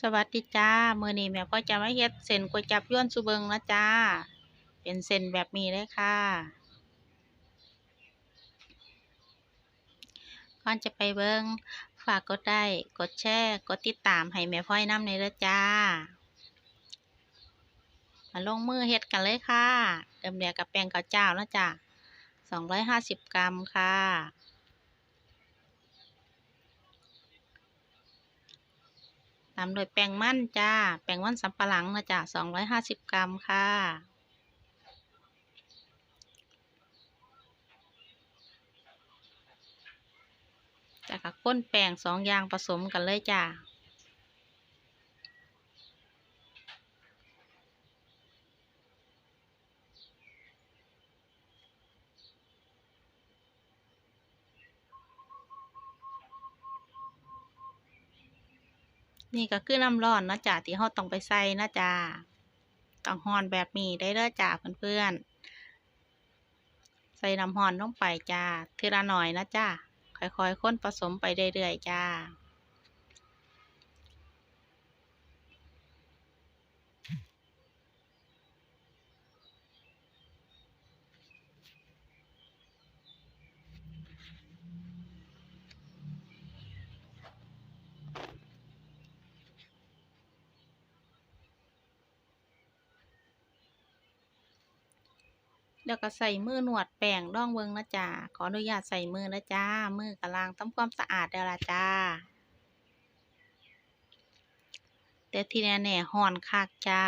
สวัสดีจ้ามือนี้แม่ก็จะมาเฮ็ดเส้นก๋วยจับยวนสู่เบิงนะจ้า เป็นเส้นแบบนี้เลยค่ะก่อนจะไปเบิงฝากกดไลค์กดแชร์กดติดตามให้แม่พลอยน้ำในเด้อจ้า มาลงมือเฮ็ดกันเลยค่ะเริ่มแรกกับแป้งข้าวเจ้านะจ้า250กรัมค่ะ ตามโดยแป้งมันจ้า แป้งมันสำปะหลังนะจ้าสองร้อยห้าสิบกรัมค่ะ จากกับก้นแป้งสองอย่างผสมกันเลยจ้า นี่ก็คือน้ำร้อนนะจ๊ะที่เราต้องไปใส่นะจ๊ะต้องห่อนแบบนี้ได้เด้อจ้าเพื่อนๆ ใส่น้ำห่อนลงไปจ้าทีละหน่อยนะจ้าค่อยๆค้นผสมไปเรื่อยๆจ้า แล้วก็ใส่มือหนวดแป้งร่องเบิงนะจ๊ะขออนุญาตใส่มือนะจ้า มือกำลังทำความสะอาดแล้วละจ้า แต่ที่แน่ๆห่อนคักจ้า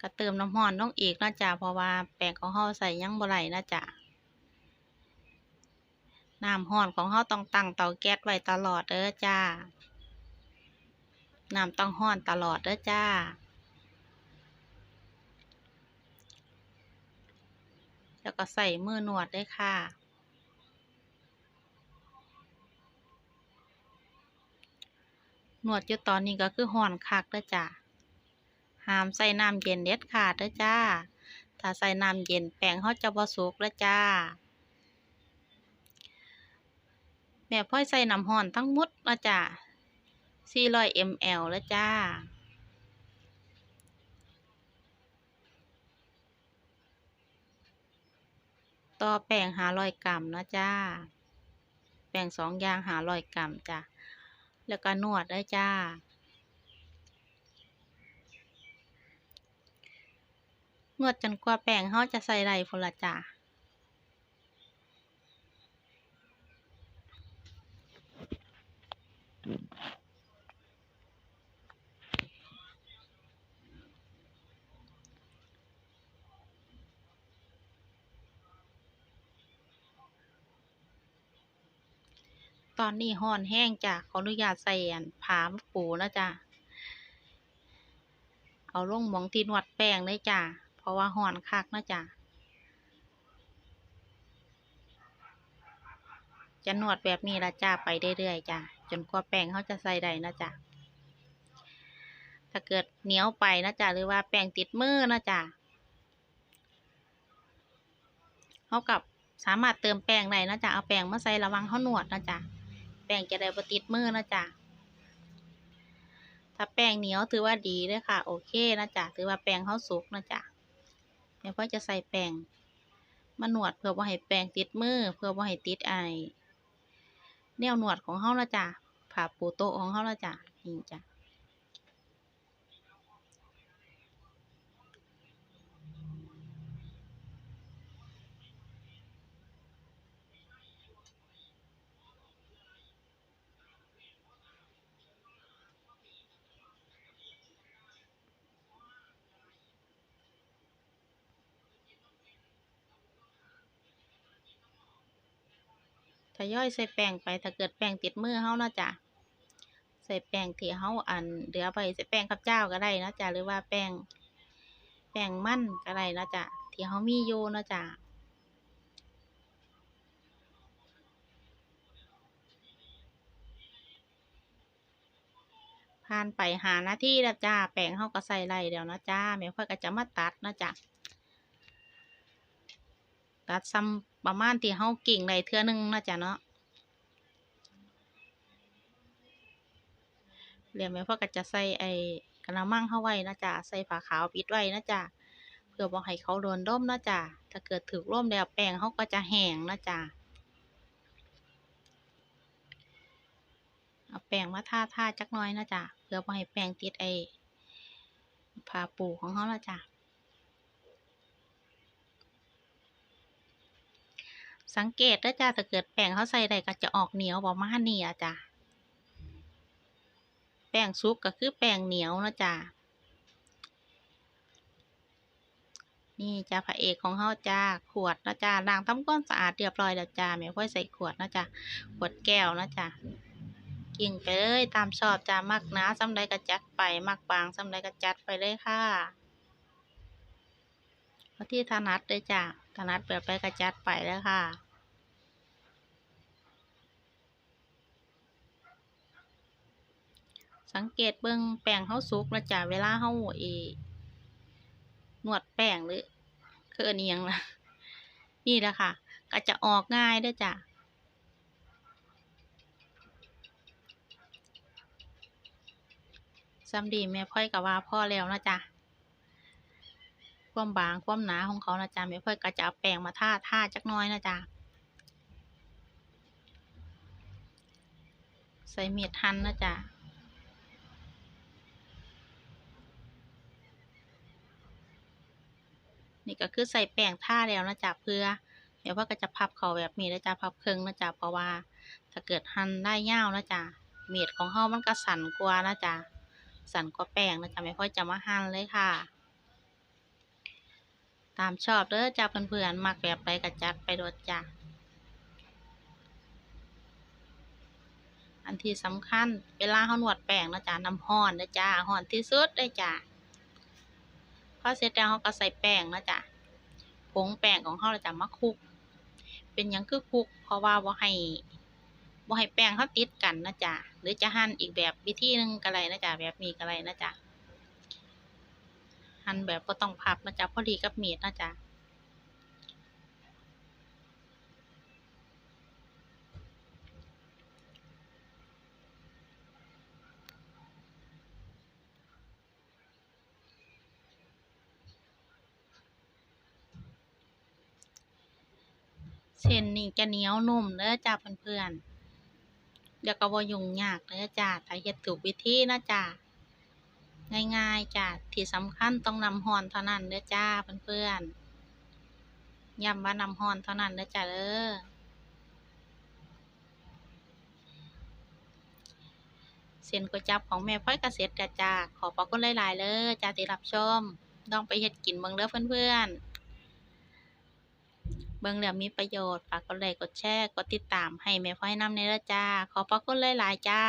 ก็เติมน้ำห่อนลงอีกนะจ๊ะเพราะว่าแป้งของเราใส่ยังบ่ไหลนะจ๊ะน้ำห่อนของเราต้องตั้งเตาแก๊สไว้ตลอดเด้อจ้าน้ำต้องห่อนตลอดเด้อจ้า แล้วก็ใส่มือหนวดได้ค่ะหนวดอยู่ตอนนี้ก็คือห่อนคักเด้อจ้าห้ามใส่น้ำเย็นเด็ดขาดเด้อจ้า ถ้าใส่น้ำเย็นแป้งเขาจะบ่สุกเด้อจ้า แม่พ่อยใส่น้ำห่อนทั้งหมดนะจ้า400 ml แล้วจ้า ต่อแป้งหาร้อยกรัมนะจ้า แป้งสองอย่างหาร้อยกรัมจ้ะ แล้วก็นวดได้จ้า นวดจนกว่าแป้งเขาจะใส่ได้พุ่นละจ้า ตอนนี้ห้อนแห้งจ้ะขออนุญาตใส่อันผามปูนะจ้ะเอาลงหมองที่นวดแป้งเลยจ้ะเพราะว่าห้อนคักนะจ้ะจะนวดแบบนี้ละจ้าไปเรื่อยๆจ้ะจนกว่าแป้งเขาจะใส่ได้นะจ้ะถ้าเกิดเหนียวไปนะจ้ะหรือว่าแป้งติดมือนะจ้ะเขากับสามารถเติมแป้งได้นะจ๊ะเอาแป้งมาใส่ระวังเขาหนวดนะจ๊ะ ป้งจะได้บติดมือนะจ๊ะถ้าแป้งเหนียวถือว่าดีเลยค่ะ โอเคนะจ๊ะถือว่าแป้งเขาสุกนะจ๊ะเดี๋ยวพ่อจะใส่แป้งมาหนวดเพื่อว่าให้แป้งติดมือเพื่อว่าให้ติดไอแนวหนวดของเขานะจ๊ะผ่าปูโต๊ะของเขานะจ๊ะนี่จ้ะ ทยอยใส่แป้งไปถ้าเกิดแป้งติดมือเฮานะจ๊ะใส่แป้งที่เฮาอันเหลือไปใส่แป้งข้าวเจ้าก็ได้นะจ๊ะหรือว่าแป้งแป้งมันก็ได้นะจ๊ะที่เฮามีอยู่นะจ๊ะผ่านไปหานาทีแล้วจ้าแป้งเฮาก็ใส่ไรเดี๋ยวนะจ้าแม่ค่อยก็จะมาตัดนะจ๊ะตัดซ้ำ ประมาณที่เขาเก่งในเทื่อนึงนะจ๊ะเนาะเรียนไว้พ่อก็จะใส่ไอ้กระมังเข้าไว้นะจ๊ะใส่ผ้าขาวปิดไว้นะจ๊ะเพื่อบอกให้เขาโดนร่มนะจ๊ะถ้าเกิดถึกร่มแล้วแป้งเขาก็จะแห้งนะจ๊ะเอาแป้งมาทาทาจักน้อยนะจ๊ะเพื่อบอกให้แป้งติดไอ้ผ้าปูของเขาละจ๊ะ สังเกตด้จ้าถ้าเกิดแป้งเขาใส่ได้ก็จะออกเหนียวประมาณนี้อะจ้ะแป้งซุปก็คือแป้งเหนียวนะจ้ะนี่จ้าพระเอกของเฮาจ้าขวดนะจ้าล้างทำความสะอาดเรียบร้อยแล้วจ้าแม่ค่อยใส่ขวดนะจ้ะขวดแก้วนะจ้ะกินไปเลยตามชอบจ้ามักนาซ้ำใดก็จัดไปมักบางซ้ำใดก็จัดไปเลยค่ะาที่ถนัดเลยจ้าถนัดแบบไปก็จัดไปแล้วค่ะ สังเกตเบิ่งแป้งเฮาสุกนะจ๊ะเวลาเฮาเอนวดแป้งหรือคืออันนี้ยังละนี่แหละค่ะ ก็จะออกง่ายเด้อจ้ะซ้ำดีแม่พ่อยก็ว่าพ่อแล้วนะจ๊ะ ความบางความหนาของเขานะจ๊ะแม่พ่อยก็จะเอาแป้งมาทาทาจักน้อยนะจ๊ะใส่เมีดหั่นนะจ๊ะนี่ก็คือใส่แป้งท่าแล้วนะจ๊ะเพื่อ เดี๋ยวว่าก็จะพับเขาแบบนี้นะจ๊ะพับครึ่งนะจ๊ะเพราะว่าถ้าเกิดหั่นได้ยาวนะจ๊ะเมีดของเฮามันก็สั่นกว่านะจ๊ะสั่นกว่าแป้งนะจ๊ะไม่ค่อยจะมาหั่นเลยค่ะ ตามชอบเด้อจ้าเพื่อนๆมักแบบใดก็จัดไปโดดจ้ะอันที่สำคัญ เวลาเฮาหนวดแป้งนะจ๊ะน้ำร้อนเด้อจ้าร้อนที่สุดเลยจ้ะพอเสร็จแล้วเฮาก็ใส่แป้งนะจ๊ะผงแป้งของเราเราจะมาคลุก เป็นยังคือคลุก เพราะว่าบ่าให้บ่ให้แป้งเขาติดกันนะจ๊ะหรือจะหั่นอีกแบบวิธีหนึ่งก็ได้นะจ๊ะแบบนี้ก็ได้นะจ๊ะ หั่นแบบบ่ต้องพับนะจ๊ะพอดีกับมีดนะจ๊ะเส้นนี่จะเหนียวนุ่มเด้อจ้าเพื่อนๆเดี๋ยวก็บ่ยุ่งยากเด้อจ้าถ้าเฮ็ดถูกวิธีนะจ้า ง่ายๆจ้าที่สำคัญต้องนำร้อนเท่านั้นเด้อจ้าเพื่อนๆย้ำว่านำร้อนเท่านั้นเด้อจ้าเด้อเส้นก๋วยจับของแม่พ้อยกเสร็จจ้าขอบพระคุณหลายๆเลยจ้าที่รับชมลองไปเฮ็ดกินเบิ่งเด้อเพื่อนๆเบิ่งแล้วมีประโยชน์ ฝากกดไลค์ กดแชร์ กดติดตามให้แม่พลอยนำในเด้อจ้า ขอบพระคุณหลาย ๆ จ้า